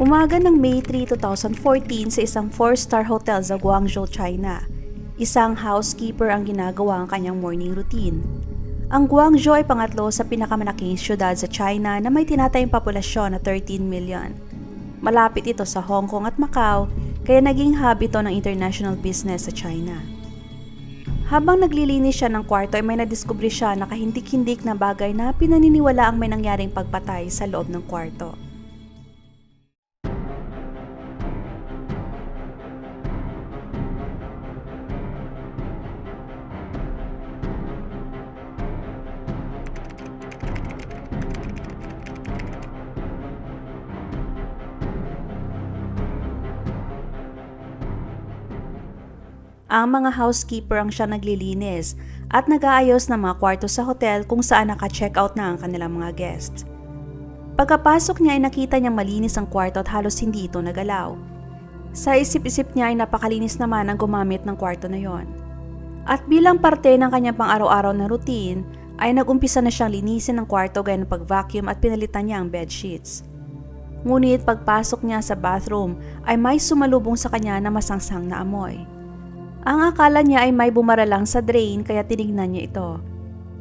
Umaga ng May 3, 2014 sa isang 4-star hotel sa Guangzhou, China. Isang housekeeper ang ginagawa ang kanyang morning routine. Ang Guangzhou ay pangatlo sa pinakamalaking syudad sa China na may tinatayong populasyon na 13 million. Malapit ito sa Hong Kong at Macau, kaya naging hub ito ng international business sa China. Habang naglilinis siya ng kwarto ay may nadiskubre siya na kahindik-hindik na bagay na pinaniniwala ang may nangyaring pagpatay sa loob ng kwarto. Ang mga housekeeper ang siya naglilinis at nag-aayos ng mga kwarto sa hotel kung saan naka-check out na ang kanilang mga guests. Pagkapasok niya ay nakita niyang malinis ang kwarto at halos hindi ito nagalaw. Sa isip-isip niya ay napakalinis naman ang gumamit ng kwarto na yon. At bilang parte ng kanyang pang-araw-araw na routine, ay nag-umpisa na siyang linisin ang kwarto gaya ng pag-vacuum at pinalitan niya ang bed sheets. Ngunit pagpasok niya sa bathroom ay may sumalubong sa kanya na masangsang na amoy. Ang akala niya ay may bumara lang sa drain kaya tinignan niya ito.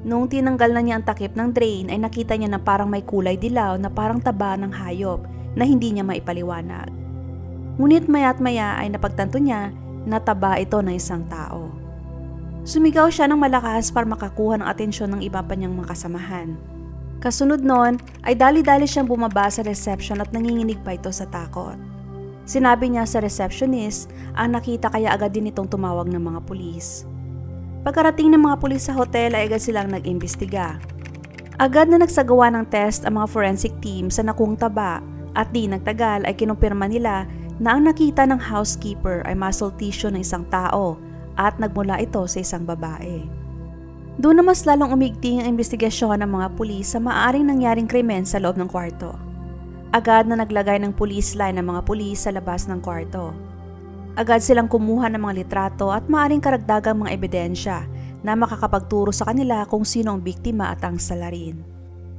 Nung tinanggal na niya ang takip ng drain ay nakita niya na parang may kulay dilaw na parang taba ng hayop na hindi niya maipaliwanag. Ngunit maya't maya ay napagtanto niya na taba ito ng isang tao. Sumigaw siya ng malakas para makakuha ng atensyon ng iba pa niyang mga kasamahan. Kasunod nun ay dali-dali siyang bumaba sa reception at nanginginig pa ito sa takot. Sinabi niya sa receptionist ang nakita kaya agad din itong tumawag ng mga pulis. Pagkarating ng mga pulis sa hotel ay agad silang nag-imbestiga. Agad na nagsagawa ng test ang mga forensic team sa nakuang taba at di nagtagal ay kinumpirma nila na ang nakita ng housekeeper ay muscle tissue ng isang tao at nagmula ito sa isang babae. Doon na mas lalong umigting ang investigasyon ng mga pulis sa maaaring nangyaring krimen sa loob ng kwarto. Agad na naglagay ng police line ang mga pulis sa labas ng kwarto. Agad silang kumuha ng mga litrato at maaring karagdagang mga ebidensya na makakapagturo sa kanila kung sino ang biktima at ang salarin.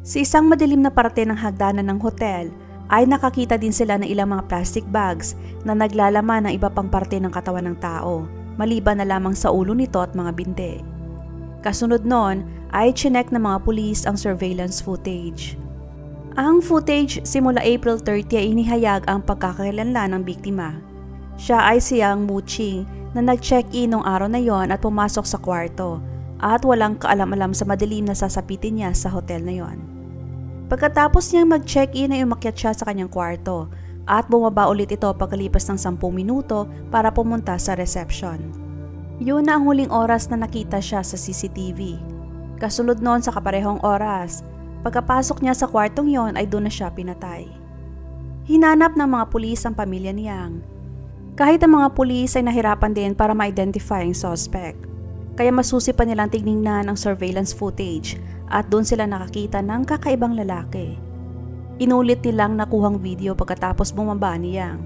Sa isang madilim na parte ng hagdanan ng hotel ay nakakita din sila ng ilang mga plastic bags na naglalaman ng iba pang parte ng katawan ng tao, maliban na lamang sa ulo nito at mga binte. Kasunod noon ay chinek ng mga pulis ang surveillance footage. Ang footage simula April 30 ay inihayag ang pagkakakilanlan ng biktima. Siya ay si Yang Muching na nag-check-in noong araw na yon at pumasok sa kwarto at walang kaalam-alam sa madilim na sasapitin niya sa hotel na yon. Pagkatapos niyang mag-check-in ay umakyat siya sa kanyang kwarto at bumaba ulit ito pagkalipas ng 10 minuto para pumunta sa reception. Yun na ang huling oras na nakita siya sa CCTV. Kasunod noon sa kaparehong oras, Pagkapasok niya sa kwartong yon ay doon na siya pinatay. Hinanap ng mga pulis ang pamilya ni Yang. Kahit ang mga pulis ay nahirapan din para ma-identify ang suspect. Kaya masusi pa nilang tignan ang surveillance footage at doon sila nakakita ng kakaibang lalaki. Inulit nilang nakuhang video pagkatapos bumaba ni Yang.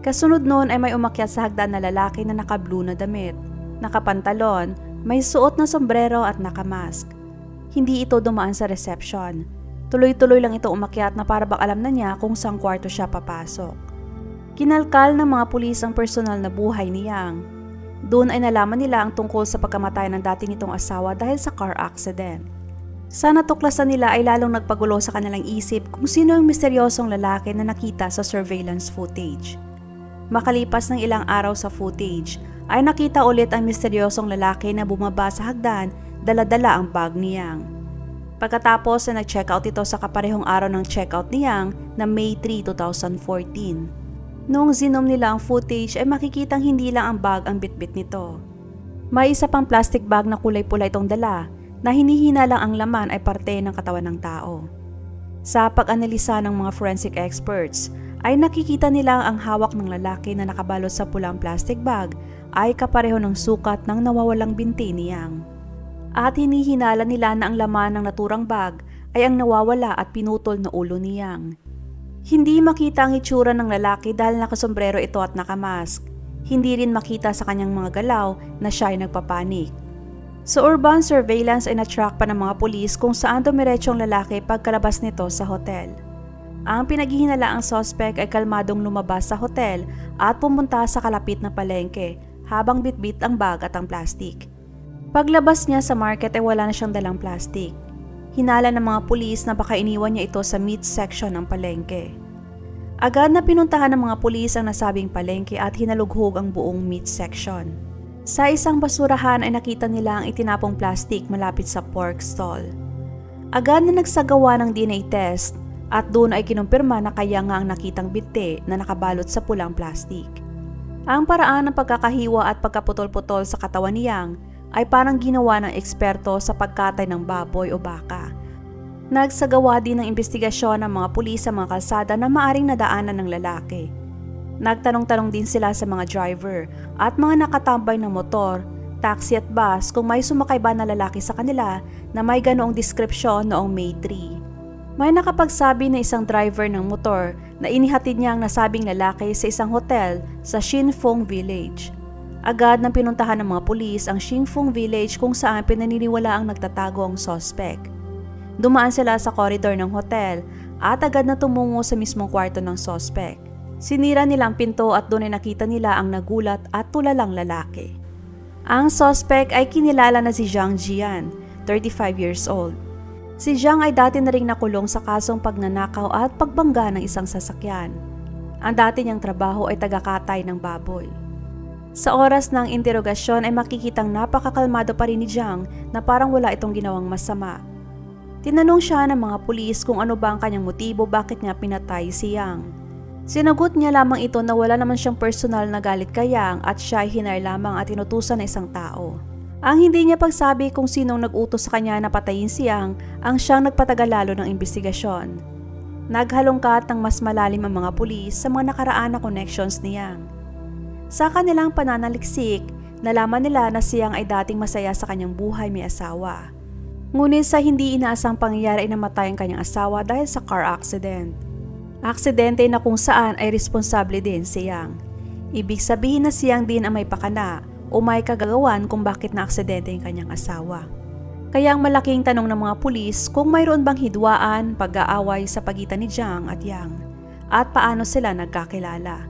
Kasunod noon ay may umakyat sa hagdan na lalaki na naka-blue na damit, nakapantalon, may suot na sombrero at nakamask. Hindi ito dumaan sa reception. Tuloy-tuloy lang ito umakyat na para bak alam na niya kung saan kwarto siya papasok. Kinalkal ng mga pulis ang personal na buhay ni Yang. Doon ay nalaman nila ang tungkol sa pagkamatay ng dati nitong asawa dahil sa car accident. Sa natuklasan nila ay lalong nagpagulo sa kanilang isip kung sino ang misteryosong lalaki na nakita sa surveillance footage. Makalipas ng ilang araw sa footage, ay nakita ulit ang misteryosong lalaki na bumaba sa hagdan Dala-dala ang bag ni Yang. Pagkatapos na nag-check out ito sa kaparehong araw ng check-out ni Yang na May 3, 2014. Noong zinom nila ang footage ay makikitang hindi lang ang bag ang bitbit nito. May isa pang plastic bag na kulay pula itong dala na hinihina lang ang laman ay parte ng katawan ng tao. Sa pag-analisa ng mga forensic experts, ay nakikita nila ang hawak ng lalaki na nakabalot sa pulang plastic bag ay kapareho ng sukat ng nawawalang binti ni Yang at hinihinala nila na ang laman ng naturang bag ay ang nawawala at pinutol na ulo ni Yang. Hindi makita ang itsura ng lalaki dahil nakasombrero ito at nakamask. Hindi rin makita sa kanyang mga galaw na siya ay nagpapanik. Sa urban surveillance ay na-track pa ng mga pulis kung saan dumiretsyo ang lalaki pagkalabas nito sa hotel. Ang pinaghihinalaang sospek ay kalmadong lumabas sa hotel at pumunta sa kalapit na palengke habang bitbit ang bag at ang plastik. Paglabas niya sa market ay wala na siyang dalang plastik. Hinala ng mga pulis na baka iniwan niya ito sa meat section ng palengke. Agad na pinuntahan ng mga pulis ang nasabing palengke at hinalughog ang buong meat section. Sa isang basurahan ay nakita nila ang itinapong plastik malapit sa pork stall. Agad na nagsagawa ng DNA test at doon ay kinumpirma na kaya nga ang nakitang binti na nakabalot sa pulang plastik. Ang paraan ng pagkakahiwa at pagkaputol-putol sa katawan ni Yang ay parang ginawa ng eksperto sa pagkatay ng baboy o baka. Nagsagawa din ng investigasyon ng mga pulis sa mga kalsada na maaring nadaanan ng lalaki. Nagtanong-tanong din sila sa mga driver at mga nakatambay ng motor, taxi at bus kung may sumakay ba na lalaki sa kanila na may ganoong deskripsyon noong May 3. May nakapagsabi na isang driver ng motor na inihatid niya ang nasabing lalaki sa isang hotel sa Shinfeng Village. Agad nang pinuntahan ng mga pulis ang Shinfeng Village kung saan pinaniniwala ang nagtatago ang sospek. Dumaan sila sa koridor ng hotel at agad na tumungo sa mismong kwarto ng sospek. Sinira nila ang pinto at doon ay nakita nila ang nagulat at tulalang lalaki. Ang sospek ay kinilala na si Zhang Jian, 35 years old. Si Zhang ay dati na rin nakulong sa kasong pagnanakaw at pagbangga ng isang sasakyan. Ang dati niyang trabaho ay tagakatay ng baboy. Sa oras ng interogasyon ay makikitang napakakalmado pa rin ni Zhang na parang wala itong ginawang masama. Tinanong siya ng mga pulis kung ano ba ang kanyang motibo bakit niya pinatay si Yang. Sinagot niya lamang ito na wala naman siyang personal na galit kay Yang at siya ay hinar lamang at inutusan ng isang tao. Ang hindi niya pagsabi kung sinong nag-utos sa kanya na patayin si Yang ang siyang nagpatagal lalo ng investigasyon. Naghalongkat ng mas malalim ang mga pulis sa mga nakaraan na connections ni Yang. Sa kanilang pananaliksik, nalaman nila na si Yang ay dating masaya sa kanyang buhay may asawa. Ngunit sa hindi inaasang pangyayari ay namatay ang kanyang asawa dahil sa car accident. Aksidente na kung saan ay responsable din si Yang. Ibig sabihin na si Yang din ang may pakana o may kagagawan kung bakit na aksidente ang kanyang asawa. Kaya ang malaking tanong ng mga pulis kung mayroon bang hidwaan, pag-aaway sa pagitan ni Jiang at Yang at paano sila nagkakilala.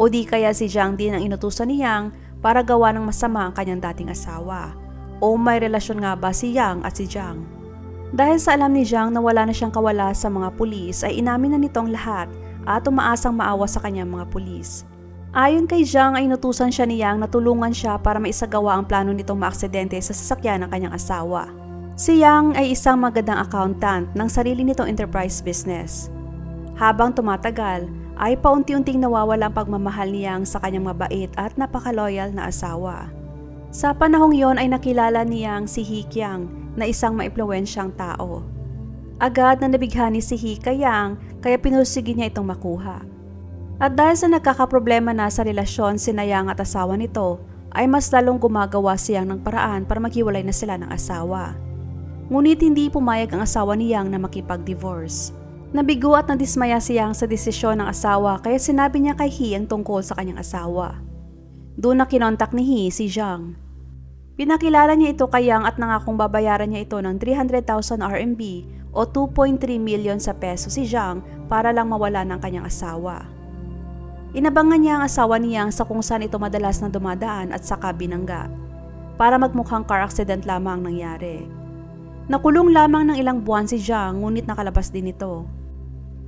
O di kaya si Jiang din ang inutusan ni Yang para gawa ng masama ang kanyang dating asawa. O may relasyon nga ba si Yang at si Jiang? Dahil sa alam ni Jiang na wala na siyang kawala sa mga pulis ay inamin na nitong lahat at umaasang maawa sa kanyang mga pulis. Ayon kay Jiang ay inutusan siya ni Yang na tulungan siya para maisagawa ang plano nitong maaksidente sa sasakyan ng kanyang asawa. Si Yang ay isang magandang accountant ng sarili nitong enterprise business. Habang tumatagal, ay paunti-unting nawawala ang pagmamahal ni Yang sa kanyang mabait at napakaloyal na asawa. Sa panahong yon ay nakilala ni Yang si He Kiang na isang maimpluwensyang tao. Agad na nabighani si He kay Yang kaya pinusigi niya itong makuha. At dahil sa nagkakaproblema na sa relasyon si Yang at asawa nito, ay mas lalong gumagawa siyang ng paraan para maghiwalay na sila ng asawa. Ngunit hindi pumayag ang asawa ni Yang na makipag-divorce. Nabigo at nadismaya si Yang sa desisyon ng asawa kaya sinabi niya kay He ang tungkol sa kanyang asawa. Doon na kinontak ni He si Zhang. Pinakilala niya ito kay Yang at nangakong babayaran niya ito ng 300,000 RMB o 2.3 million sa peso si Zhang para lang mawala ng kanyang asawa. Inabangan niya ang asawa ni Yang sa kung saan ito madalas na dumadaan at saka binangga para magmukhang car accident lamang nangyari. Nakulong lamang ng ilang buwan si Zhang ngunit nakalabas din ito.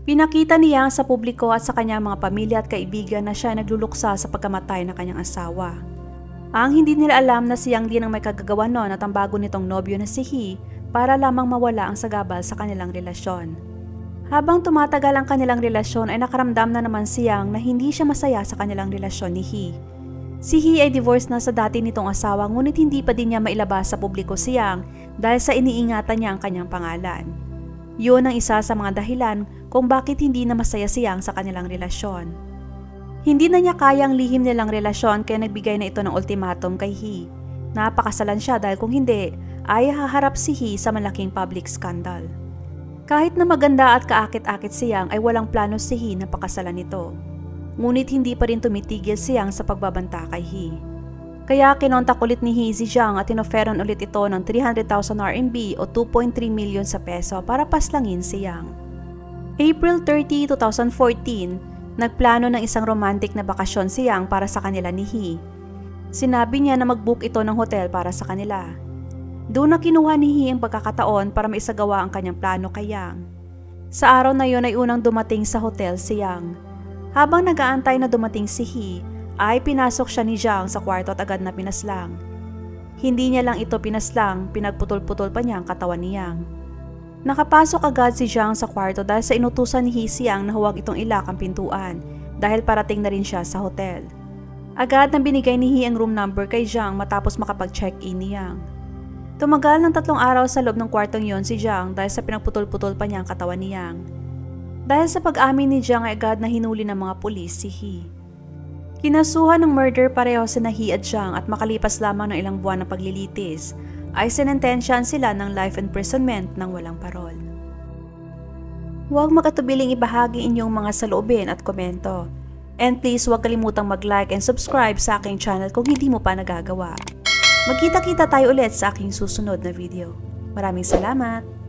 Pinakita ni Yang sa publiko at sa kanyang mga pamilya at kaibigan na siya ay nagluluksa sa pagkamatay ng kanyang asawa. Ang hindi nila alam na siyang din ang may kagagawa noon at ang bago nitong nobyo na si He para lamang mawala ang sagabal sa kanilang relasyon. Habang tumatagal ang kanilang relasyon ay nakaramdam na naman siyang na hindi siya masaya sa kanilang relasyon ni He. Si He ay divorced na sa dati nitong asawa ngunit hindi pa din niya mailabas sa publiko siyang dahil sa iniingatan niya ang kanyang pangalan. Yun ang isa sa mga dahilan kung bakit hindi na masaya siyang sa kanilang relasyon. Hindi na niya kayang lihim nilang relasyon kaya nagbigay na ito ng ultimatum kay He. Napakasalan siya dahil kung hindi, ay haharap si He sa malaking public scandal. Kahit na maganda at kaakit-akit siyang ay walang plano si He na pakasalan ito. Ngunit hindi pa rin tumitigil siyang sa pagbabanta kay He. Kaya kinontak ulit ni He si Zhang at inoferon ulit ito ng 300,000 RMB o 2.3 million sa peso para paslangin si Yang. April 30, 2014, nagplano ng isang romantic na bakasyon si Yang para sa kanila ni Hee. Sinabi niya na mag-book ito ng hotel para sa kanila. Doon na kinuha ni Hee ang pagkakataon para maisagawa ang kanyang plano kay Yang. Sa araw na yon ay unang dumating sa hotel si Yang. Habang nagaantay na dumating si Hee, ay pinasok siya ni Jiang sa kwarto at agad na pinaslang. Hindi niya lang ito pinaslang, pinagputol-putol pa niya ang katawan ni Yang. Nakapasok agad si Jiang sa kwarto dahil sa inutusan ni Hee si Yang na huwag itong ilak ang pintuan dahil parating na rin siya sa hotel. Agad na binigay ni Hee ang room number kay Jiang matapos makapag-check-in ni Yang. Tumagal ng tatlong araw sa loob ng kwartong yon si Jiang dahil sa pinagputol-putol pa niya ang katawan ni Yang. Dahil sa pag-amin ni Jiang ay agad na hinuli ng mga pulis si Hee. Kinasuhan ng murder pareho si Nahi at Jiang at makalipas lamang ng ilang buwan ng paglilitis, ay sinentensyahan sila ng life imprisonment ng walang parol. Huwag makatubiling ibahagi inyong mga saloobin at komento. And please huwag kalimutang mag-like and subscribe sa aking channel kung hindi mo pa nagagawa. Magkita-kita tayo ulit sa aking susunod na video. Maraming salamat!